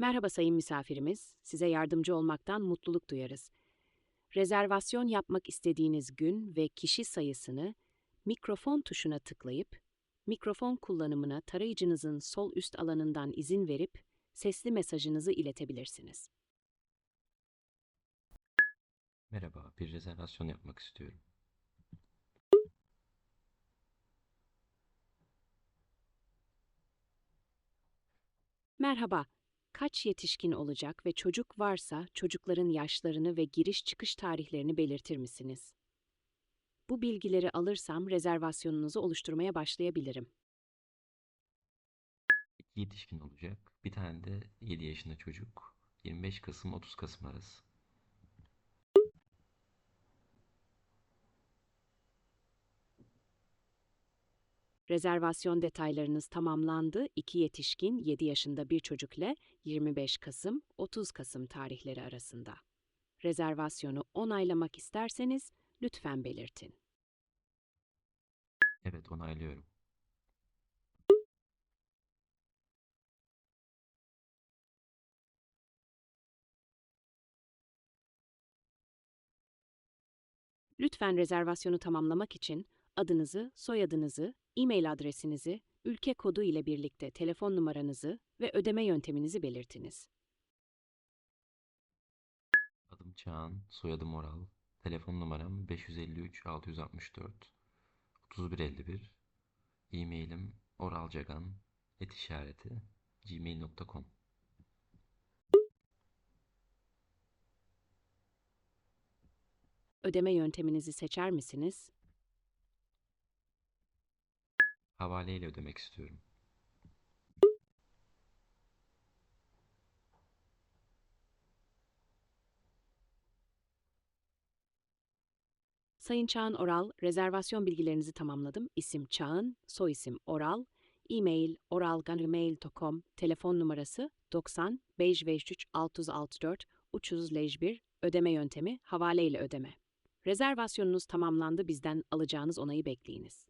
Merhaba sayın misafirimiz, size yardımcı olmaktan mutluluk duyarız. Rezervasyon yapmak istediğiniz gün ve kişi sayısını mikrofon tuşuna tıklayıp, mikrofon kullanımına tarayıcınızın sol üst alanından izin verip sesli mesajınızı iletebilirsiniz. Merhaba, bir rezervasyon yapmak istiyorum. Merhaba, kaç yetişkin olacak ve çocuk varsa çocukların yaşlarını ve giriş çıkış tarihlerini belirtir misiniz? Bu bilgileri alırsam rezervasyonunuzu oluşturmaya başlayabilirim. Yetişkin olacak, bir tane de 7 yaşında çocuk. 25 Kasım 30 Kasım arası. Rezervasyon detaylarınız tamamlandı. 2 yetişkin, 7 yaşında bir çocuk ile 25 Kasım, 30 Kasım tarihleri arasında. Rezervasyonu onaylamak isterseniz lütfen belirtin. Evet, onaylıyorum. Lütfen rezervasyonu tamamlamak için adınızı, soyadınızı, e-mail adresinizi, ülke kodu ile birlikte telefon numaranızı ve ödeme yönteminizi belirtiniz. Adım Çağan, soyadım Oral. Telefon numaram 553 664 3151. E-mailim oralcagan et işareti gmail.com. Ödeme yönteminizi seçer misiniz? Havale ile ödemek istiyorum. Sayın Çağan Oral, rezervasyon bilgilerinizi tamamladım. İsim Çağan, soyisim Oral, e-mail oralganmail.com, telefon numarası 90 553 664 351, ödeme yöntemi havale ile ödeme. Rezervasyonunuz tamamlandı bizden alacağınız onayı bekleyiniz.